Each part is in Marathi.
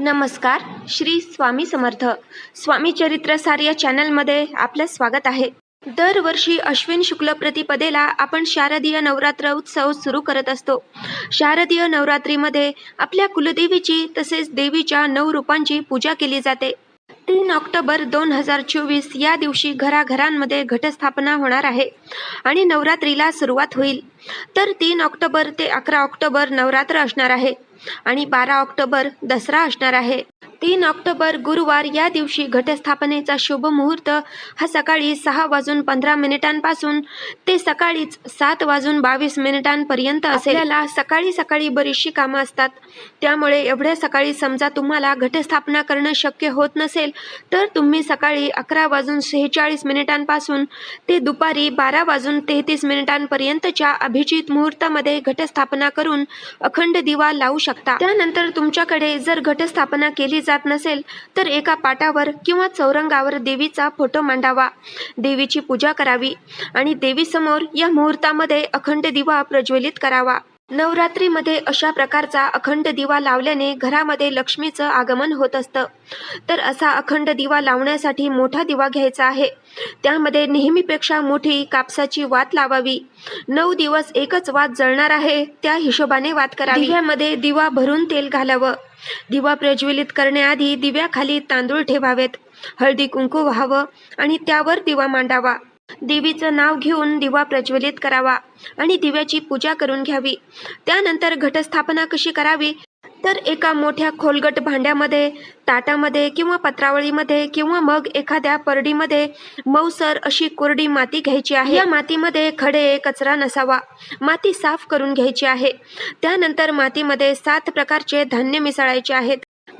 नमस्कार श्री स्वामी समर्थ. स्वामी चरित्रसार या चॅनलमध्ये आपलं स्वागत आहे. दरवर्षी अश्विन शुक्ल प्रतिपदेला आपण शारदीय नवरात्र उत्सव सुरू करत असतो. शारदीय नवरात्रीमध्ये आपल्या कुलदेवीची तसेच देवीच्या नऊ रूपांची पूजा केली जाते. तीन ऑक्टोबर दोन हजार चोवीस या दिवशी घराघरांमध्ये घटस्थापना होणार आहे आणि नवरात्रीला सुरुवात होईल. तर तीन ऑक्टोबर ते अकरा ऑक्टोबर नवरात्र असणार आहे. आणि बारा ऑक्टोबर दसरा असणार आहे. तीन ऑक्टोबर गुरुवार या दिवशी घटस्थापनेचा शुभ मुहूर्त. हा सकाळी सहा वाजून पंधरा मिनिटांपासून ते सकाळीच सात वाजून बावीस मिनिटांपर्यंत असेल. सकाळी सकाळी बरीचशी कामं असतात. त्यामुळे एवढ्या सकाळी समजा तुम्हाला घटस्थापना करणं शक्य होत नसेल तर तुम्ही सकाळी अकरा वाजून सेहेचाळीस मिनिटांपासून ते दुपारी बारा वाजून तेहतीस मिनिटांपर्यंतच्या अभिजित मुहूर्तामध्ये घटस्थापना करून अखंड दिवा लावू शकता. त्यानंतर तुमच्याकडे जर घटस्थापना केली जा जात नसेल तर एका पाटावर किंवा चौरंगावर देवीचा फोटो मांडावा. देवीची पूजा करावी आणि देवीसमोर या मुहूर्तामध्ये अखंड दिवा प्रज्वलित करावा. नवरात्रीमध्ये अशा प्रकारचा अखंड दिवा लावल्याने घरामध्ये लक्ष्मीचं आगमन होत असतं. तर असा अखंड दिवा लावण्यासाठी मोठा दिवा घ्यायचा आहे. त्यामध्ये नेहमीपेक्षा मोठी कापसाची वात लावावी. नऊ दिवस एकच वात जळणार आहे त्या हिशोबाने वात करावी. दिव्यामध्ये दिवा भरून तेल घालावं. दिवा प्रज्वलित करण्याआधी दिव्याखाली तांदूळ ठेवावेत. हळदी कुंकू व्हावं आणि त्यावर दिवा मांडावा. देवीचं नाव घेऊन दिवा प्रज्वलित करावा आणि दिव्याची पूजा करून घ्यावी. त्यानंतर घटस्थापना कशी करावी? तर एका मोठ्या खोलगट भांड्यामध्ये ताटामध्ये किंवा पत्रावळीमध्ये किंवा मग एखाद्या परडीमध्ये मऊसर अशी कोरडी माती घ्यायची आहे. या मातीमध्ये खडे कचरा नसावा. माती साफ करून घ्यायची आहे. त्यानंतर मातीमध्ये सात प्रकारचे धान्य मिसळायचे आहेत.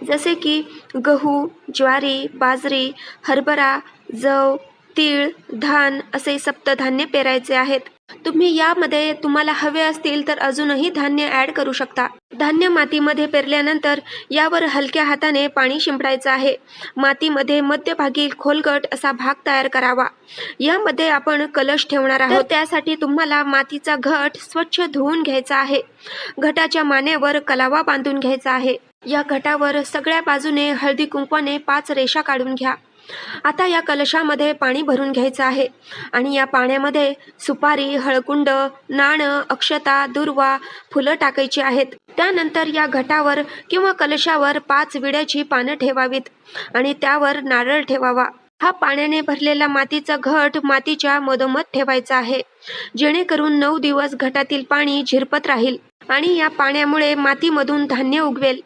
जसे की गहू ज्वारी बाजरी हरभरा जव तीळ धान असे सप्तधान्य पेरायचे आहेत. तुम्ही यामध्ये तुम्हाला हवे असतील तर अजूनही धान्य ॲड करू शकता. धान्य मातीमध्ये पेरल्यानंतर यावर हलक्या हाताने पाणी शिंपडायचं आहे. मातीमध्ये मध्यभागी खोलगट असा भाग तयार करावा. यामध्ये आपण कलश ठेवणार आहोत. त्यासाठी तुम्हाला मातीचा घट स्वच्छ धुवून घ्यायचा आहे. घटाच्या मानेवर कलावा बांधून घ्यायचा आहे. या घटावर सगळ्या बाजूने हळदी कुंकवाने पाच रेषा काढून घ्या. आता या कलशामध्ये पाणी भरून घ्यायचं आहे. आणि या पाण्यामध्ये सुपारी हळकुंड नाणं अक्षता दुर्वा फुलं टाकायची आहेत. त्यानंतर या घटावर किंवा कलशावर पाच विड्याची पानं ठेवावीत आणि त्यावर नारळ ठेवावा. हा पाण्याने भरलेला मातीचा घट मातीच्या मधोमध ठेवायचा आहे. जेणेकरून नऊ दिवस घटातील पाणी झिरपत राहील आणि या पाण्यामुळे मातीमधून धान्य उगवेल.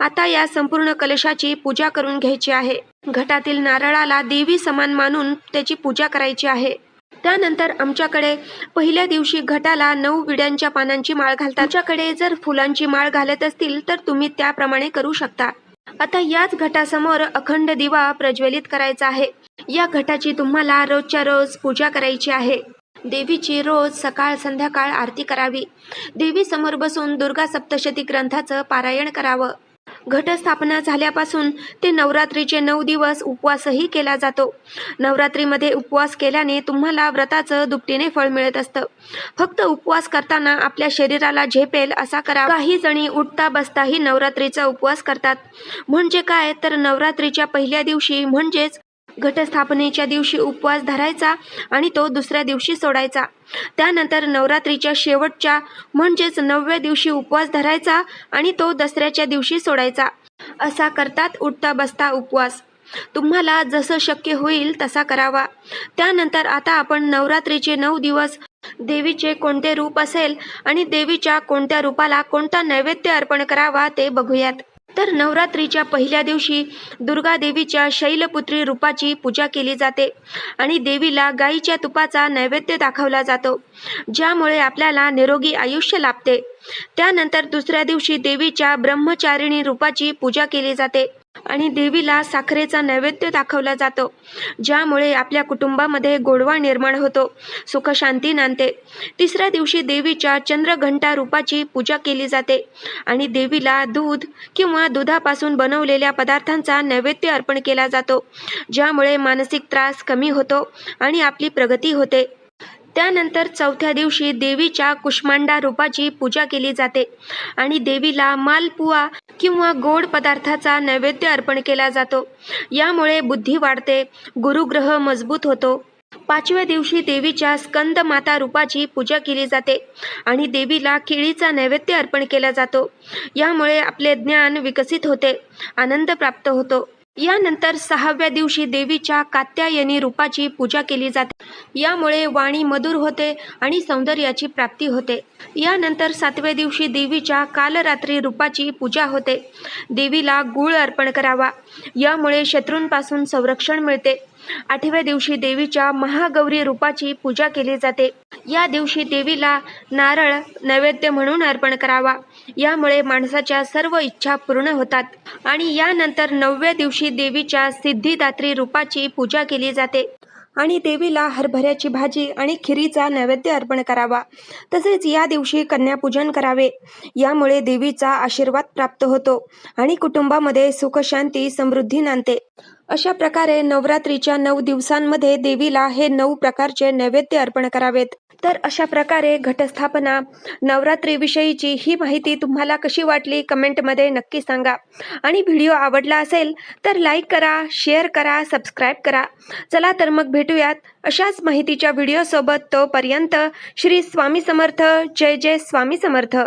आता या संपूर्ण कलशाची पूजा करून घ्यायची आहे. घटातील नारळाला देवी समान मानून त्याची पूजा करायची आहे. त्यानंतर आमच्याकडे पहिल्या दिवशी घटाला नऊ विड्यांच्या पानांची माळ घालतात. आमच्याकडे जर फुलांची माळ घालत असतील तर तुम्ही त्याप्रमाणे करू शकता. आता याच घटासमोर अखंड दिवा प्रज्वलित करायचा आहे. या घटाची तुम्हाला रोजच्या रोज पूजा करायची आहे. देवीची रोज सकाळ संध्याकाळ आरती करावी. देवी समोर बसून दुर्गा सप्तशती ग्रंथाचं पारायण करावं. घटस्थापना झाल्यापासून ते नवरात्रीचे नऊ दिवस उपवासही केला जातो. नवरात्रीमध्ये उपवास केल्याने तुम्हाला व्रताचं दुपटीने फळ मिळत असतं. फक्त उपवास करताना आपल्या शरीराला झेपेल असा करा. काही जणी उठता बसताही नवरात्रीचा उपवास करतात. म्हणजे काय? तर नवरात्रीच्या पहिल्या दिवशी म्हणजेच घटस्थापनेच्या दिवशी उपवास धरायचा आणि तो दुसऱ्या दिवशी सोडायचा. त्यानंतर नवरात्रीच्या शेवटच्या म्हणजेच नवव्या दिवशी उपवास धरायचा आणि तो दसऱ्याच्या दिवशी सोडायचा. असा करतात उठता बसता उपवास. तुम्हाला जसं शक्य होईल तसा करावा. त्यानंतर आता आपण नवरात्रीचे नऊ दिवस देवीचे कोणते रूप असेल आणि देवीच्या कोणत्या रूपाला कोणता नैवेद्य अर्पण करावा ते बघूयात. तर नवरात्रीच्या पहिल्या दिवशी दुर्गा देवीच्या शैलपुत्री रूपाची पूजा केली जाते आणि देवीला गाईच्या तुपाचा नैवेद्य दाखवला जातो ज्यामुळे आपल्याला निरोगी आयुष्य लाभते. त्यानंतर दुसऱ्या दिवशी देवीच्या ब्रह्मचारिणी रूपाची पूजा केली जाते. आणि देवीला साखरेचा नैवेद्य दाखवला जातो ज्यामुळे आपल्या कुटुंबामध्ये गोडवा निर्माण होतो सुखशांती नांदते. तिसऱ्या दिवशी देवीच्या चंद्रघंटा रूपाची पूजा केली जाते आणि देवीला दूध किंवा दुधापासून बनवलेल्या पदार्थांचा नैवेद्य अर्पण केला जातो ज्यामुळे मानसिक त्रास कमी होतो आणि आपली प्रगती होते. त्यानंतर चौथ्या दिवशी देवीच्या कुष्मांडा रूपाची पूजा केली जाते आणि देवीला मालपुआ किंवा गोड पदार्थाचा नैवेद्य अर्पण केला जातो. यामुळे बुद्धी वाढते गुरुग्रह मजबूत होतो. पाचव्या दिवशी देवीच्या स्कंद माता रूपाची पूजा केली जाते आणि देवीला केळीचा नैवेद्य अर्पण केला जातो. यामुळे आपले ज्ञान विकसित होते आनंद प्राप्त होतो. यानंतर सहाव्या दिवशी देवीच्या कात्यायनी रूपाची पूजा केली जाते. यामुळे वाणी मधुर होते आणि सौंदर्याची प्राप्ती होते. यानंतर सातव्या दिवशी देवीच्या कालरात्री रूपाची पूजा होते. देवीला गुळ अर्पण करावा. यामुळे शत्रूंपासून संरक्षण मिळते. आठव्या दिवशी देवीच्या महागौरी रूपाची पूजा केली जाते. या दिवशी देवीला नारळ नैवेद्य म्हणून अर्पण करावा. यामुळे माणसाच्या सर्व इच्छा पूर्ण होतात. आणि यानंतर नवव्या दिवशी देवीच्या सिद्धिदात्री रूपाची पूजा केली जाते. आणि देवीला हरभऱ्याची भाजी आणि खिरीचा नैवेद्य अर्पण करावा. तसेच या दिवशी कन्यापूजन करावे. यामुळे देवीचा आशीर्वाद प्राप्त होतो आणि कुटुंबामध्ये सुखशांती समृद्धी नांदते. अशा प्रकारे नवरात्रीच्या नऊ दिवसांमध्ये देवीला हे नऊ प्रकारचे नैवेद्य अर्पण करावेत. तर अशा प्रकारे घटस्थापना नवरात्रीविषयीची ही माहिती तुम्हाला कशी वाटली कमेंटमध्ये नक्की सांगा. आणि व्हिडिओ आवडला असेल तर लाईक करा शेअर करा सबस्क्राईब करा. चला तर मग भेटूयात अशाच माहितीच्या व्हिडिओसोबत तोपर्यंत श्री स्वामी समर्थ जय जय स्वामी समर्थ.